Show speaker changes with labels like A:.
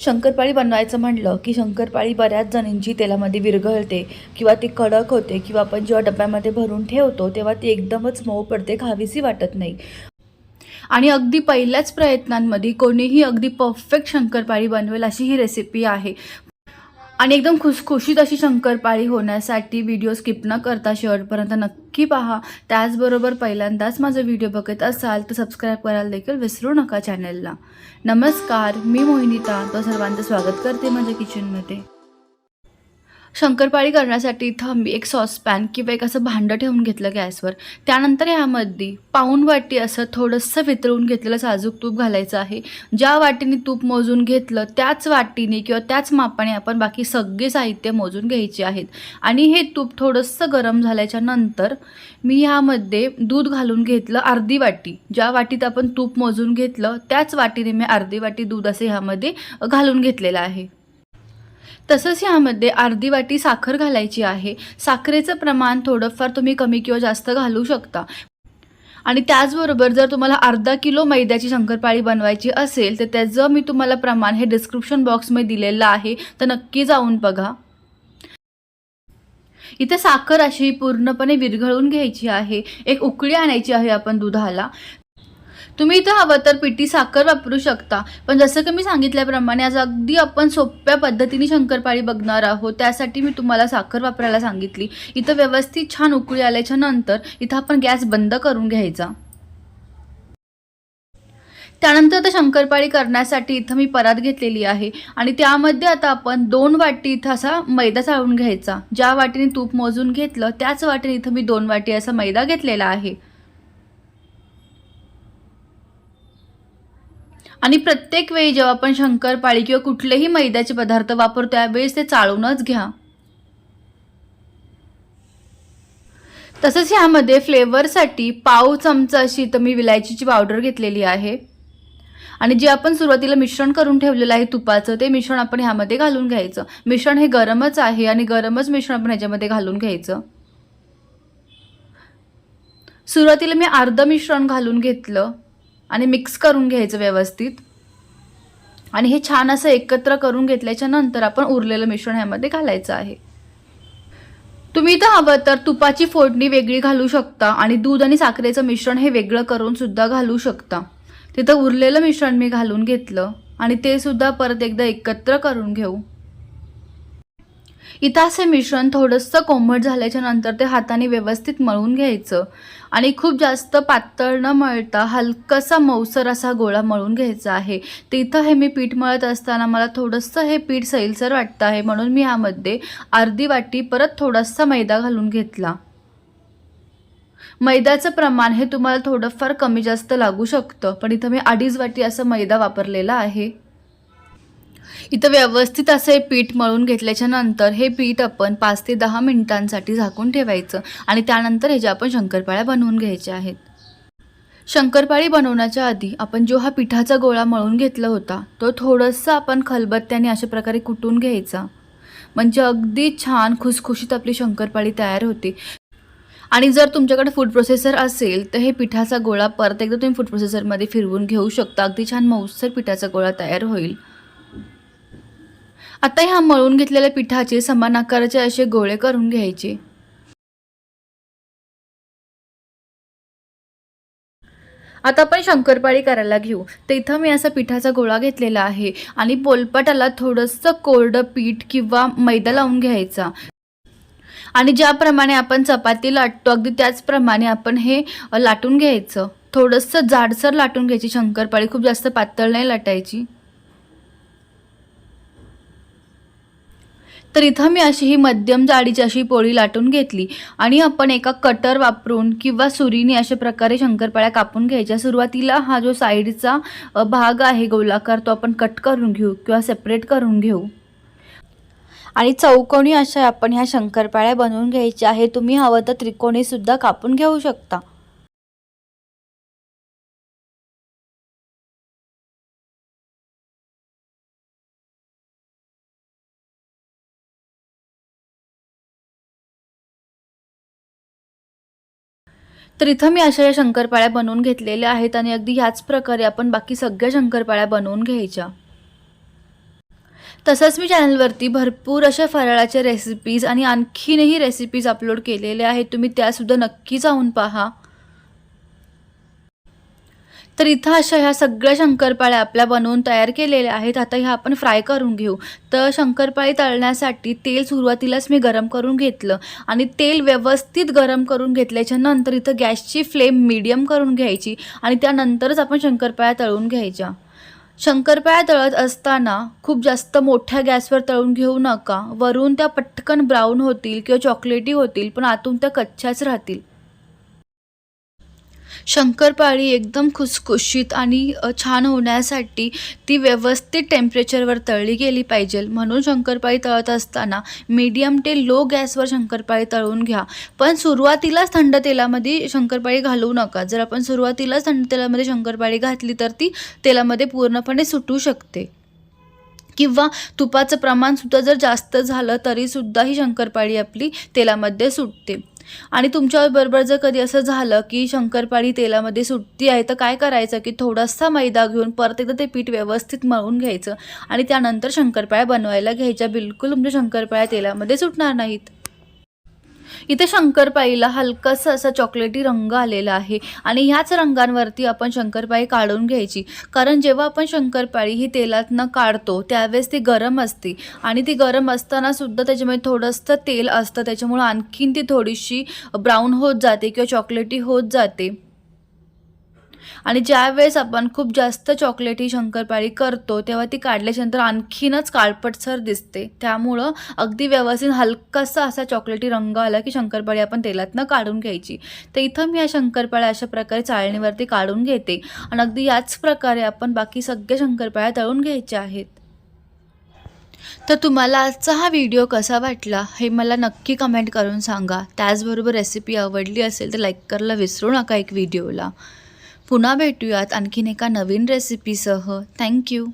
A: शंकरपाळी बनवायचं म्हटलं की शंकरपाळी बऱ्याच जणींची तेलामध्ये विरघळते किंवा ती कडक होते किंवा आपण जेव्हा डब्यामध्ये भरून ठेवतो तेव्हा ती एकदमच मऊ पडते खावीशी वाटत नाही. आणि अगदी पहिल्याच प्रयत्नांमध्ये कोणीही अगदी परफेक्ट शंकरपाळी बनवेल अशी ही रेसिपी आहे. आणि एकदम खुसखुशीत अशी शंकरपाळी होण्यासाठी व्हिडिओ स्किप न करता शेवटपर्यंत नक्की पहा. त्याचबरोबर पहिल्यांदाच माझा व्हिडिओ बघत असाल तर सबस्क्राईब करायला देखील विसरू नका चॅनलला नमस्कार मी मोहिनीता. तो सर्वांचं स्वागत करते माझ्या किचनमध्ये शंकरपाळी करण्यासाठी इथं आम्ही एक सॉसपॅन किंवा एक असं भांडं ठेवून घेतलं गॅसवर. त्यानंतर ह्यामध्ये पाऊण वाटी असं थोडंसं वितळून घेतलेलं साजूक तूप घालायचं आहे. ज्या वाटीने तूप मोजून घेतलं त्याच वाटीने किंवा त्याच मापाने आपण बाकी सगळे साहित्य मोजून घ्यायचे आहेत. आणि हे तूप थोडंसं गरम झाल्याच्यानंतर मी ह्यामध्ये दूध घालून घेतलं अर्धी वाटी. ज्या वाटीत आपण तूप मोजून घेतलं त्याच वाटीने मी अर्धी वाटी दूध असे ह्यामध्ये घालून घेतलेलं आहे. तसंच ह्यामध्ये अर्धी वाटी साखर घालायची आहे. साखरेचं प्रमाण थोडंफार तुम्ही कमी किंवा जास्त घालू शकता. आणि त्याचबरोबर जर तुम्हाला अर्धा किलो मैद्याची शंकरपाळी बनवायची असेल तर त्याचं मी तुम्हाला प्रमाण हे डिस्क्रिप्शन बॉक्समध्ये दिलेलं आहे. तर नक्की जाऊन बघा. इथे साखर अशी पूर्णपणे विरघळून घ्यायची आहे. एक उकळी आणायची आहे आपण दुधाला. तुम्ही इथं हवं तर पिठी साखर वापरू शकता. पण जसं की मी सांगितल्याप्रमाणे आज अगदी आपण सोप्या पद्धतीने शंकरपाळी बघणार आहोत. त्यासाठी मी तुम्हाला साखर वापरायला सांगितली. इथं व्यवस्थित छान उकळी आल्याच्यानंतर इथं आपण गॅस बंद करून घ्यायचा. त्यानंतर आता शंकरपाळी करण्यासाठी इथं मी परात घेतलेली आहे. आणि त्यामध्ये आता आपण दोन वाटी इथं असा मैदा चाळून घ्यायचा. ज्या वाटीने तूप मोजून घेतलं त्याच वाटीने इथं मी दोन वाटी असा मैदा घेतलेला आहे. आणि प्रत्येक वेळी जेव्हा आपण शंकरपाळी किंवा कुठलेही मैद्याचे पदार्थ वापरतो त्यावेळेस ते चाळूनच घ्या. तसंच ह्यामध्ये फ्लेवरसाठी पाव चमचा अशी तर मी विलायचीची पावडर घेतलेली आहे. आणि जे आपण सुरुवातीला मिश्रण करून ठेवलेलं आहे तुपाचं ते मिश्रण आपण ह्यामध्ये घालून घ्यायचं. मिश्रण हे गरमच आहे आणि गरमच मिश्रण आपण ह्याच्यामध्ये घालून घ्यायचं. सुरुवातीला मी अर्धं मिश्रण घालून घेतलं. आणि मिक्स करून घ्यायचं व्यवस्थित. आणि हे छान असं एकत्र करून घेतल्याच्या नंतर आपण उरलेलं मिश्रण ह्यामध्ये घालायचं आहे. तुम्ही इथं हवं तर तुपाची फोडणी वेगळी घालू शकता आणि दूध आणि साखरेचं मिश्रण हे वेगळं करून सुद्धा घालू शकता. तिथं उरलेलं मिश्रण मी घालून घेतलं आणि ते सुद्धा परत एकदा एकत्र करून घेऊ. इथं असे मिश्रण थोडंसं कोंबट झाल्याच्यानंतर ते हाताने व्यवस्थित मळून घ्यायचं. आणि खूप जास्त पातळ न मळता हलकसा मऊसर असा गोळा मळून घ्यायचा आहे. तिथं हे मी पीठ मळत असताना मला थोडंसं हे पीठ सैलसर वाटतं आहे म्हणून मी ह्यामध्ये अर्धी वाटी परत थोडासा मैदा घालून घेतला. मैद्याचं प्रमाण हे तुम्हाला थोडंफार कमी जास्त लागू शकतं पण इथं मी अडीच वाटी असं मैदा वापरलेला आहे. इथं व्यवस्थित असं हे पीठ मळून घेतल्याच्या नंतर हे पीठ आपण पाच ते दहा मिनिटांसाठी झाकून ठेवायचं आणि त्यानंतर ह्याच्या आपण शंकरपाळ्या बनवून घ्यायच्या आहेत. शंकरपाळी बनवण्याच्या आधी आपण जो हा पिठाचा गोळा मळून घेतला होता तो थोडंसं आपण खलबत्त्याने अशा प्रकारे कुटून घ्यायचा. म्हणजे अगदी छान खुसखुशीत आपली शंकरपाळी तयार होते. आणि जर तुमच्याकडे फूड प्रोसेसर असेल तर हे पिठाचा गोळा परत एकदा तुम्ही फूड प्रोसेसरमध्ये फिरवून घेऊ शकता. अगदी छान मऊसर पिठाचा गोळा तयार होईल. आता ह्या मळून घेतलेल्या पिठाचे समान आकाराचे असे गोळे करून घ्यायचे. आता आपण शंकरपाळी करायला घेऊ. तर इथं मी असा पिठाचा गोळा घेतलेला आहे आणि पोलपाटाला थोडंसं कोरडं पीठ किंवा मैदा लावून घ्यायचा. आणि ज्याप्रमाणे आपण चपाती लाटतो अगदी त्याचप्रमाणे आपण हे लाटून घ्यायचं. थोडंसं जाडसर लाटून घ्यायची शंकरपाळी. खूप जास्त पातळ नाही लाटायची. तर इथं मी अशी ही मध्यम जाडीची अशी पोळी लाटून घेतली. आणि आपण एका कटर वापरून किंवा सुरीने अशा प्रकारे शंकरपाळ्या कापून घ्यायच्या. सुरुवातीला हा जो साईडचा भाग आहे गोलाकार तो आपण कट करून घेऊ किंवा सेपरेट करून घेऊ. आणि चौकोनी अशा आपण ह्या शंकरपाळ्या बनवून घ्यायच्या आहे तुम्ही हवं तर त्रिकोणीसुद्धा कापून घेऊ शकता. तर इथं मी अशा या शंकरपाळ्या बनवून घेतलेल्या आहेत आणि अगदी ह्याच प्रकारे आपण बाकी सगळ्या शंकरपाळ्या बनवून घ्यायच्या. तसंच मी चॅनलवरती भरपूर अशा फराळाच्या रेसिपीज आणि आणखीनही रेसिपीज अपलोड केलेल्या आहेत. तुम्ही त्यासुद्धा नक्की जाऊन पहा. तर इथं अशा ह्या सगळ्या शंकरपाळ्या आपल्या बनवून तयार केलेल्या आहेत. आता ह्या आपण फ्राय करून घेऊ. तर शंकरपाळी तळण्यासाठी तेल सुरुवातीलाच मी गरम करून घेतलं आणि तेल व्यवस्थित गरम करून घेतल्याच्या नंतर इथं गॅसची फ्लेम मीडियम करून घ्यायची आणि त्यानंतरच आपण शंकरपाळ्या तळून घ्यायच्या. शंकरपाळ्या तळत असताना खूप जास्त मोठ्या गॅसवर तळून घेऊ नका. वरून त्या पटकन ब्राऊन होतील किंवा चॉकलेटी होतील पण आतून त्या कच्च्याच राहतील. शंकरपाळी एकदम खुसखुशीत आणि छान होण्यासाठी ती व्यवस्थित टेम्परेचरवर तळली गेली पाहिजे. म्हणून शंकरपाळी तळत असताना मीडियम ते लो गॅसवर शंकरपाळी तळून घ्या. पण सुरुवातीलाच थंड तेलामध्ये शंकरपाळी घालवू नका. जर आपण सुरुवातीलाच थंड तेलामध्ये शंकरपाळी घातली तर ती तेलामध्ये पूर्णपणे सुटू शकते. किंवा तुपाचं प्रमाणसुद्धा जर जास्त झालं तरीसुद्धा ही शंकरपाळी आपली तेलामध्ये सुटते. आणि तुमच्याबरोबर जर कधी असं झालं की शंकरपाळी तेलामध्ये सुटती आहे तर काय करायचं की थोडासा मैदा घेऊन परत एकदा ते पीठ व्यवस्थित मळून घ्यायचं. आणि त्यानंतर शंकरपाळ्या बनवायला घ्यायच्या. बिलकुल तुमच्या शंकरपाळ्या तेलामध्ये सुटणार नाहीत. इथे शंकरपाळीला हलकासा असा चॉकलेटी रंग आलेला आहे. आणि ह्याच रंगांवरती आपण शंकरपाळी काढून घ्यायची. कारण जेव्हा आपण शंकरपाळी ही तेलातनं काढतो त्यावेळेस ती गरम असते. आणि ती गरम असताना सुद्धा त्याच्यामध्ये थोडंसं तेल असतं. त्याच्यामुळं आणखीन ती थोडीशी ब्राऊन होत जाते किंवा चॉकलेटी होत जाते. आणि ज्यावेळेस आपण खूप जास्त चॉकलेटी शंकरपाळी करतो तेव्हा ती काढल्याच्यानंतर आणखीनच काळपटसर दिसते. त्यामुळं अगदी व्यवस्थित हलकासा असा चॉकलेटी रंग आला की शंकरपाळी आपण तेलातनं काढून घ्यायची. तर इथं मी या शंकरपाळ्या अशा प्रकारे चाळणीवरती काढून घेते आणि अगदी याच प्रकारे आपण बाकी सगळ्या शंकरपाळ्या तळून घ्यायच्या आहेत. तर तुम्हाला आजचा हा व्हिडिओ कसा वाटला हे मला नक्की कमेंट करून सांगा. त्याचबरोबर रेसिपी आवडली असेल तर लाईक करायला विसरू नका एक व्हिडिओला. पुन्हा भेटूयात आणखीन एका नवीन रेसिपीसह थँक्यू